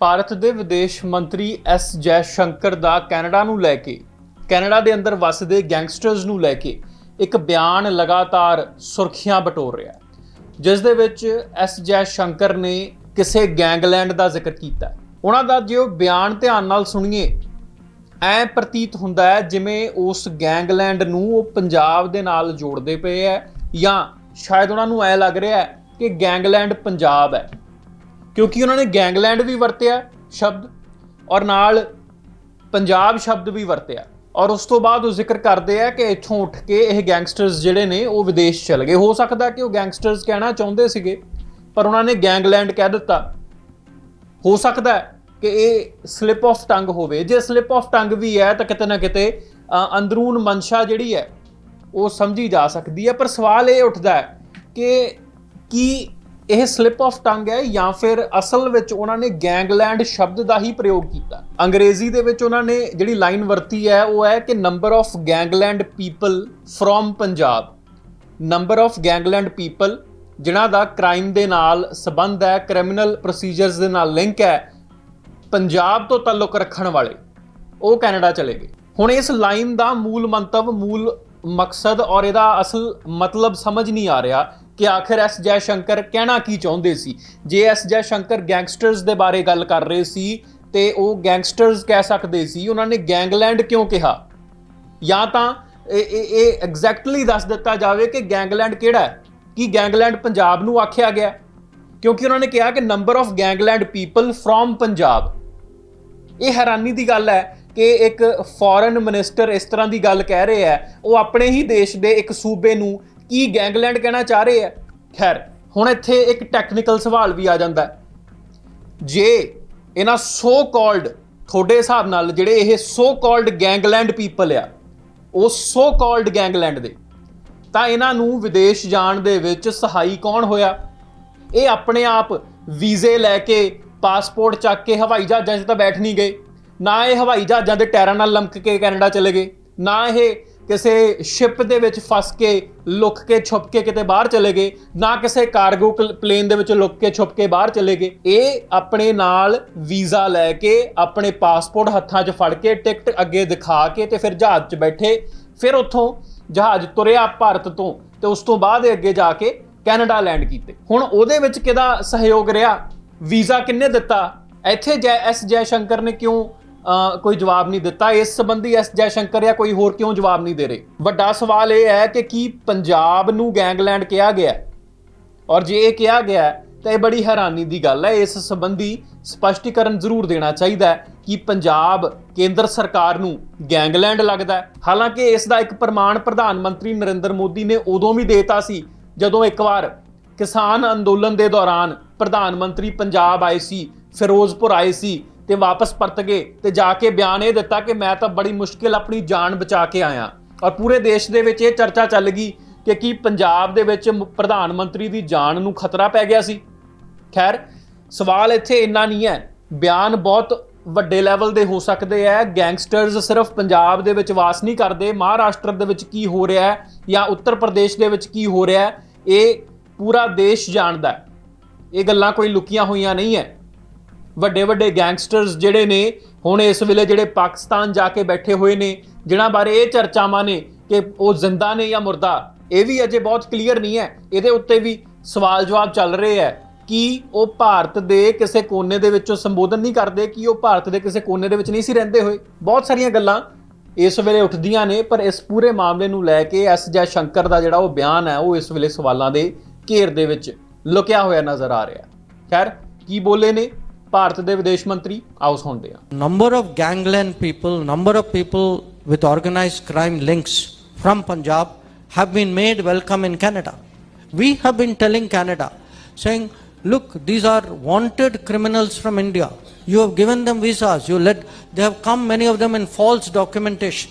ਭਾਰਤ ਦੇ ਵਿਦੇਸ਼ ਮੰਤਰੀ ਐਸ ਜੈ ਸ਼ੰਕਰ ਦਾ ਕੈਨੇਡਾ ਨੂੰ ਲੈ ਕੇ, ਕੈਨੇਡਾ ਦੇ ਅੰਦਰ ਵੱਸਦੇ ਗੈਂਗਸਟਰਸ ਨੂੰ ਲੈ ਕੇ ਇੱਕ ਬਿਆਨ ਲਗਾਤਾਰ ਸੁਰਖੀਆਂ ਬਟੋਰ ਰਿਹਾ ਜਿਸ ਦੇ ਵਿੱਚ ਐਸ ਜੈ ਸ਼ੰਕਰ ਨੇ ਕਿਸੇ ਗੈਂਗਲੈਂਡ ਦਾ ਜ਼ਿਕਰ ਕੀਤਾ ਉਹਨਾਂ ਦਾ ਜੇ ਉਹ ਬਿਆਨ ਧਿਆਨ ਨਾਲ ਸੁਣੀਏ, ਐ ਪ੍ਰਤੀਤ ਹੁੰਦਾ ਹੈ ਜਿਵੇਂ ਉਸ ਗੈਂਗਲੈਂਡ ਨੂੰ ਉਹ ਪੰਜਾਬ ਦੇ ਨਾਲ ਜੋੜਦੇ ਪਏ ਹੈ ਜਾਂ ਸ਼ਾਇਦ ਉਹਨਾਂ ਨੂੰ ਐ ਲੱਗ ਰਿਹਾ ਹੈ ਕਿ ਗੈਂਗਲੈਂਡ ਪੰਜਾਬ ਹੈ। ਕਿਉਂਕਿ ਉਹਨਾਂ ਨੇ ਗੈਂਗਲੈਂਡ ਵੀ ਵਰਤਿਆ ਸ਼ਬਦ ਔਰ ਨਾਲ ਪੰਜਾਬ ਸ਼ਬਦ ਵੀ ਵਰਤਿਆ। ਔਰ ਉਸ ਤੋਂ ਬਾਅਦ ਉਹ ਜ਼ਿਕਰ ਕਰਦੇ ਆ ਕਿ ਇੱਥੋਂ ਉੱਠ ਕੇ ਇਹ ਗੈਂਗਸਟਰਸ ਜਿਹੜੇ ਨੇ ਉਹ ਵਿਦੇਸ਼ ਚਲੇ ਗਏ। ਹੋ ਸਕਦਾ ਕਿ ਉਹ ਗੈਂਗਸਟਰਸ ਕਹਿਣਾ ਚਾਹੁੰਦੇ ਸੀਗੇ, ਪਰ ਉਹਨਾਂ ਨੇ ਗੈਂਗਲੈਂਡ ਕਹਿ ਦਿੱਤਾ। ਹੋ ਸਕਦਾ ਕਿ ਇਹ ਸਲਿਪ ਆਫ ਟੰਗ ਹੋਵੇ। ਜੇ ਸਲਿਪ ਆਫ ਟੰਗ ਵੀ ਹੈ ਤਾਂ ਕਿਤੇ ਨਾ ਕਿਤੇ ਅੰਦਰੂਨ ਮਨਸ਼ਾ ਜਿਹੜੀ ਹੈ, ਉਹ ਸਮਝੀ ਜਾ ਸਕਦੀ ਹੈ। ਪਰ ਸਵਾਲ ਇਹ ਉੱਠਦਾ ਹੈ ਕਿ ਕੀ ਇਹ ਸਲਿਪ ਆਫ ਟੰਗ ਹੈ ਜਾਂ ਫਿਰ ਅਸਲ ਵਿੱਚ ਉਹਨਾਂ ਨੇ ਗੈਂਗਲੈਂਡ ਸ਼ਬਦ ਦਾ ਹੀ ਪ੍ਰਯੋਗ ਕੀਤਾ। ਅੰਗਰੇਜ਼ੀ ਦੇ ਵਿੱਚ ਉਹਨਾਂ ਨੇ ਜਿਹੜੀ ਲਾਈਨ ਵਰਤੀ ਹੈ, ਉਹ ਹੈ ਕਿ number of gangland people from Punjab number of gangland people ਜਿਨ੍ਹਾਂ ਦਾ ਕ੍ਰਾਈਮ ਦੇ ਨਾਲ ਸੰਬੰਧ ਹੈ ਕ੍ਰਿਮੀਨਲ ਪ੍ਰੋਸੀਜਰਸ ਦੇ ਨਾਲ ਲਿੰਕ ਹੈ, ਪੰਜਾਬ ਤੋਂ ਤਾਲੁਕ ਰੱਖਣ ਵਾਲੇ। ਉਹ ਕੈਨੇਡਾ ਚਲੇ ਗਏ। ਹੁਣ ਇਸ ਲਾਈਨ ਦਾ ਮੂਲ ਮੰਤਵ, ਮੂਲ ਮਕਸਦ ਔਰ ਇਹਦਾ ਅਸਲ ਮਤਲਬ ਸਮਝ ਨਹੀਂ ਆ ਰਿਹਾ। ਕਿ ਆਖਿਰ ਐਸ ਜੈ ਸ਼ੰਕਰ ਕਹਿਣਾ ਕੀ ਚਾਹੁੰਦੇ ਸੀ? J S Jai Shankar gangsters ਦੇ ਬਾਰੇ ਗੱਲ ਕਰ ਰਹੇ ਸੀ, ਤੇ ਉਹ ਗੈਂਗਸਟਰਸ ਕਹਿ ਸਕਦੇ ਸੀ, ਉਹਨਾਂ ਨੇ ਗੈਂਗਲੈਂਡ ਕਿਉਂ ਕਿਹਾ? ਜਾਂ ਤਾਂ ਇਹ ਇਹ ਐਗਜ਼ੈਕਟਲੀ ਦੱਸ ਦਿੱਤਾ ਜਾਵੇ ਕਿ ਗੈਂਗਲੈਂਡ ਕਿਹੜਾ ਹੈ? ਕੀ ਗੈਂਗਲੈਂਡ ਪੰਜਾਬ ਨੂੰ ਆਖਿਆ ਗਿਆ ਕਿਉਂਕਿ ਉਹਨਾਂ ਨੇ ਕਿਹਾ ਕਿ number of gangland people from Punjab. ਇਹ ਹੈਰਾਨੀ ਦੀ ਗੱਲ ਹੈ ਕਿ ਇੱਕ ਫੋਰਨ ਮਿਨਿਸਟਰ ਇਸ ਤਰ੍ਹਾਂ ਦੀ ਗੱਲ ਕਹਿ ਰਹੇ ਹੈ, ਉਹ ਆਪਣੇ ਹੀ ਦੇਸ਼ ਦੇ ਇੱਕ ਸੂਬੇ ਨੂੰ ਕੀ ਗੈਂਗਲੈਂਡ ਕਹਿਣਾ ਚਾਹ ਰਹੇ ਹੈ ਖੈਰ, ਹੁਣ ਇੱਥੇ ਇੱਕ ਟੈਕਨੀਕਲ ਸਵਾਲ ਵੀ ਆ ਜਾਂਦਾ ਹੈ। ਜੇ ਇਹਨਾਂ ਸੋ ਕਾਲਡ ਤੁਹਾਡੇ ਹਿਸਾਬ ਨਾਲ ਜਿਹੜੇ ਇਹ ਸੋ ਕਾਲਡ ਗੈਂਗਲੈਂਡ ਪੀਪਲ ਆ, ਉਹ ਸੋ ਕਾਲਡ ਗੈਂਗਲੈਂਡ ਦੇ, ਤਾਂ ਇਹਨਾਂ ਨੂੰ ਵਿਦੇਸ਼ ਜਾਣ ਦੇ ਵਿੱਚ ਸਹਾਈ ਕੌਣ ਹੋਇਆ? ਇਹ ਆਪਣੇ ਆਪ ਵੀਜ਼ੇ ਲੈ ਕੇ ਪਾਸਪੋਰਟ ਚੱਕ ਕੇ ਹਵਾਈ ਜਹਾਜ਼ਾਂ 'ਚ ਤਾਂ ਬੈਠ ਨਹੀਂ ਗਏ। ਨਾ ਇਹ ਹਵਾਈ ਜਹਾਜ਼ਾਂ ਦੇ ਟਾਇਰਾਂ ਨਾਲ ਲੰਮਕ ਕੇ ਕੈਨੇਡਾ ਚਲੇ ਗਏ। ਨਾ ਇਹ ਕਿਸੇ ਸ਼ਿਪ ਦੇ ਵਿੱਚ ਫਸ ਕੇ, ਲੁੱਕ ਕੇ, ਛੁਪ ਕੇ ਕਿਤੇ ਬਾਹਰ ਚਲੇ ਗਏ, ਨਾ ਕਿਸੇ ਕਾਰਗੋ ਪਲੇਨ ਦੇ ਵਿੱਚ ਲੁੱਕ ਕੇ, ਛੁਪ ਕੇ ਬਾਹਰ ਚਲੇ ਗਏ, ਇਹ ਆਪਣੇ ਨਾਲ ਵੀਜ਼ਾ ਲੈ ਕੇ, ਆਪਣੇ ਪਾਸਪੋਰਟ ਹੱਥਾਂ 'ਚ ਫੜ ਕੇ ਟਿਕਟ ਅੱਗੇ ਦਿਖਾ ਕੇ ਤੇ ਫਿਰ ਜਹਾਜ਼ 'ਚ ਬੈਠੇ, ਫਿਰ ਉੱਥੋਂ ਜਹਾਜ਼ ਤੁਰਿਆ ਭਾਰਤ ਤੋਂ ਤੇ ਉਸ ਤੋਂ ਬਾਅਦ ਇਹ ਅੱਗੇ ਜਾ ਕੇ ਕੈਨੇਡਾ ਲੈਂਡ ਕੀਤੇ। ਹੁਣ ਉਹਦੇ ਵਿੱਚ ਕਿਹਦਾ ਸਹਿਯੋਗ ਰਿਹਾ? ਵੀਜ਼ਾ ਕਿੰਨੇ ਦਿੱਤਾ? ਇੱਥੇ ਜੈ, ਐਸ ਜੈ ਸ਼ੰਕਰ ਨੇ ਕਿਉਂ ਕੋਈ ਜਵਾਬ ਨਹੀਂ ਦਿੱਤਾ। ਇਸ ਸੰਬੰਧੀ ਐਸ ਜੈ ਸ਼ੰਕਰ ਜਾਂ ਕੋਈ ਹੋਰ ਕਿਉਂ ਜਵਾਬ ਨਹੀਂ ਦੇ ਰਹੇ? ਵੱਡਾ ਸਵਾਲ ਇਹ ਹੈ ਕਿ ਕੀ ਪੰਜਾਬ ਨੂੰ ਗੈਂਗਲੈਂਡ ਕਿਹਾ ਗਿਆ ਔਰ ਜੇ ਇਹ ਕਿਹਾ ਗਿਆ ਤਾਂ ਇਹ ਬੜੀ ਹੈਰਾਨੀ ਦੀ ਗੱਲ ਹੈ। ਇਸ ਸੰਬੰਧੀ ਸਪਸ਼ਟੀਕਰਨ ਜ਼ਰੂਰ ਦੇਣਾ ਚਾਹੀਦਾ ਹੈ ਕਿ ਪੰਜਾਬ ਕੇਂਦਰ ਸਰਕਾਰ ਨੂੰ ਗੈਂਗਲੈਂਡ ਲੱਗਦਾ ਹੈ। ਹਾਲਾਂਕਿ ਇਸ ਦਾ ਇੱਕ ਪ੍ਰਮਾਣ ਪ੍ਰਧਾਨ ਮੰਤਰੀ ਨਰਿੰਦਰ ਮੋਦੀ ਨੇ ਉਦੋਂ ਵੀ ਦੇਤਾ ਸੀ, ਜਦੋਂ ਇੱਕ ਵਾਰ ਕਿਸਾਨ ਅੰਦੋਲਨ ਦੇ ਦੌਰਾਨ ਪ੍ਰਧਾਨ ਮੰਤਰੀ ਪੰਜਾਬ ਆਏ ਸੀ, ਫਿਰੋਜ਼ਪੁਰ ਆਏ ਸੀ ਤੇ ਵਾਪਸ ਪਰਤ ਗਏ ਤੇ ਜਾ ਕੇ ਬਿਆਨ ਇਹ ਦਿੱਤਾ ਕਿ ਮੈਂ ਤਾਂ ਬੜੀ ਮੁਸ਼ਕਿਲ ਆਪਣੀ ਜਾਨ ਬਚਾ ਕੇ ਆਇਆ। ਔਰ ਪੂਰੇ ਦੇਸ਼ ਦੇ ਵਿੱਚ ਇਹ ਚਰਚਾ ਚੱਲ ਗਈ ਕਿ ਕੀ ਪੰਜਾਬ ਦੇ ਵਿੱਚ ਪ੍ਰਧਾਨ ਮੰਤਰੀ ਦੀ ਜਾਨ ਨੂੰ ਖਤਰਾ ਪੈ ਗਿਆ ਸੀ। ਖੈਰ, ਸਵਾਲ ਇੱਥੇ ਇੰਨਾ ਨਹੀਂ ਹੈ। ਬਿਆਨ ਬਹੁਤ ਵੱਡੇ ਲੈਵਲ ਦੇ ਹੋ ਸਕਦੇ ਹੈ। ਗੈਂਗਸਟਰਸ ਸਿਰਫ ਪੰਜਾਬ ਦੇ ਵਿੱਚ ਵਾਸ ਨਹੀਂ ਕਰਦੇ। ਮਹਾਰਾਸ਼ਟਰ ਦੇ ਵਿੱਚ ਕੀ ਹੋ ਰਿਹਾ ਹੈ ਜਾਂ ਉੱਤਰ ਪ੍ਰਦੇਸ਼ ਦੇ ਵਿੱਚ ਕੀ ਹੋ ਰਿਹਾ ਹੈ, ਇਹ ਪੂਰਾ ਦੇਸ਼ ਜਾਣਦਾ ਹੈ। ਇਹ ਗੱਲਾਂ ਕੋਈ ਲੁਕੀਆਂ ਹੋਈਆਂ ਨਹੀਂ ਹੈ। ਵੱਡੇ ਵੱਡੇ ਗੈਂਗਸਟਰਸ ਜਿਹੜੇ ਨੇ, ਹੁਣ ਇਸ ਵੇਲੇ ਜਿਹੜੇ ਪਾਕਿਸਤਾਨ ਜਾ ਕੇ ਬੈਠੇ ਹੋਏ ਨੇ, ਜਿਨ੍ਹਾਂ ਬਾਰੇ ਇਹ ਚਰਚਾਵਾਂ ਨੇ ਕਿ ਉਹ ਜ਼ਿੰਦਾ ਨੇ ਜਾਂ ਮੁਰਦਾ, ਇਹ ਵੀ ਅਜੇ ਬਹੁਤ ਕਲੀਅਰ ਨਹੀਂ ਹੈ। ਇਹਦੇ ਉੱਤੇ ਵੀ ਸਵਾਲ ਜਵਾਬ ਚੱਲ ਰਹੇ ਹੈ ਕਿ ਉਹ ਭਾਰਤ ਦੇ ਕਿਸੇ ਕੋਨੇ ਦੇ ਵਿੱਚੋਂ ਸੰਬੋਧਨ ਨਹੀਂ ਕਰਦੇ, ਕਿ ਉਹ ਭਾਰਤ ਦੇ ਕਿਸੇ ਕੋਨੇ ਦੇ ਵਿੱਚ ਨਹੀਂ ਸੀ ਰਹਿੰਦੇ ਹੋਏ। ਬਹੁਤ ਸਾਰੀਆਂ ਗੱਲਾਂ ਇਸ ਵੇਲੇ ਉੱਠਦੀਆਂ ਨੇ, ਪਰ ਇਸ ਪੂਰੇ ਮਾਮਲੇ ਨੂੰ ਲੈ ਕੇ ਐਸ ਜੈ ਸ਼ੰਕਰ ਦਾ ਜਿਹੜਾ ਉਹ ਬਿਆਨ ਹੈ, ਉਹ ਇਸ ਵੇਲੇ ਸਵਾਲਾਂ ਦੇ ਘੇਰ ਦੇ ਵਿੱਚ ਲੁਕਿਆ ਹੋਇਆ ਨਜ਼ਰ ਆ ਰਿਹਾ ਖੈਰ, ਕੀ ਬੋਲੇ ਨੇ? ਭਾਰਤ ਦੇ ਵਿਦੇਸ਼ ਮੰਤਰੀ ਆਓ ਸੁਣਦੇ ਹਾਂ number of gangland people, number of people with organized crime links from Punjab have been made welcome in Canada. We have been telling Canada, saying, look, these are wanted criminals from India. You have given them visas. You let they have come many of them in false documentation.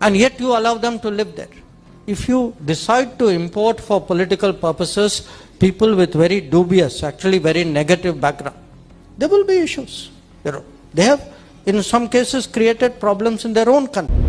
And yet you allow them to live there. If you decide to import for political purposes people with very dubious, actually very negative background, there will be issues. You know, they have, in some cases, created problems in their own country.